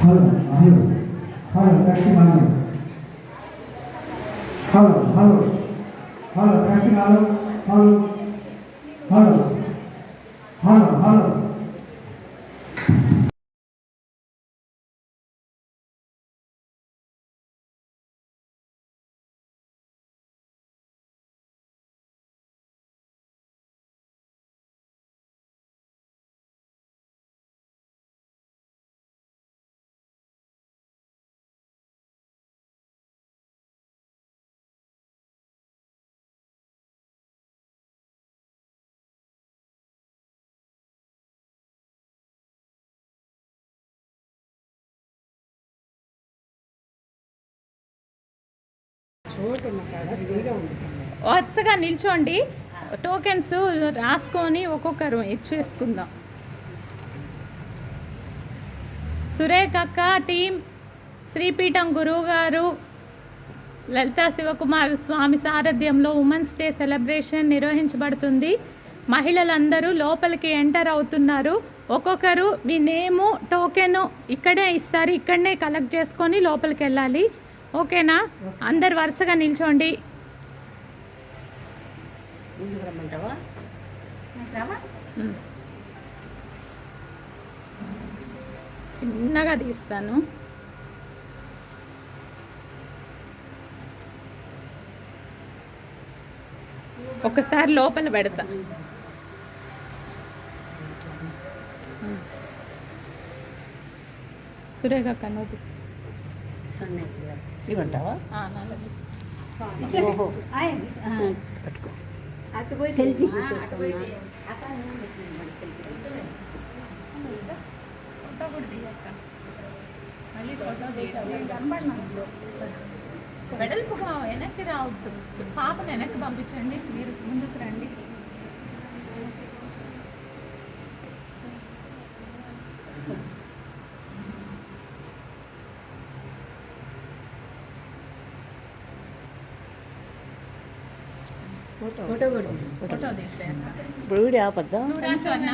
하루, 하루, 하루, 다시 만루. 하루, 하루, 하루, 다시 만루. 하루, 하루, 하루, 하루. వరుసగా నిల్చోండి. టోకెన్స్ రాసుకొని ఒక్కొక్కరు ఇచ్చేసుకుందాం సురేఖ అక్క టీం శ్రీపీఠం గురువు గారు లలితా శివకుమార్ స్వామి సారథ్యంలో ఉమెన్స్ డే సెలబ్రేషన్ నిర్వహించబడుతుంది. మహిళలందరూ లోపలికి ఎంటర్ అవుతున్నారు. ఒక్కొక్కరు మీ నేము టోకెను ఇక్కడే ఇస్తారు. ఇక్కడనే కలెక్ట్ చేసుకొని లోపలికి వెళ్ళాలి. ఓకేనా? అందరు వరుసగా నిల్చోండి. చిన్నగా తీస్తాను. ఒకసారి లోపల పెడతా. సురేఖ కన్నోటి ఇవ్వంటావా? సెల్ఫీ వెడల్పుగా వెనక్కి రావద్దు పాపను వెనక్కి పంపించండి. మీరు ముందుకు రండి. ఫోటో. ఫోటో ఫోటో తీసేయండి. ఇప్పుడు వీడియో ఆపద్దా నువ్వు రాసు అన్న.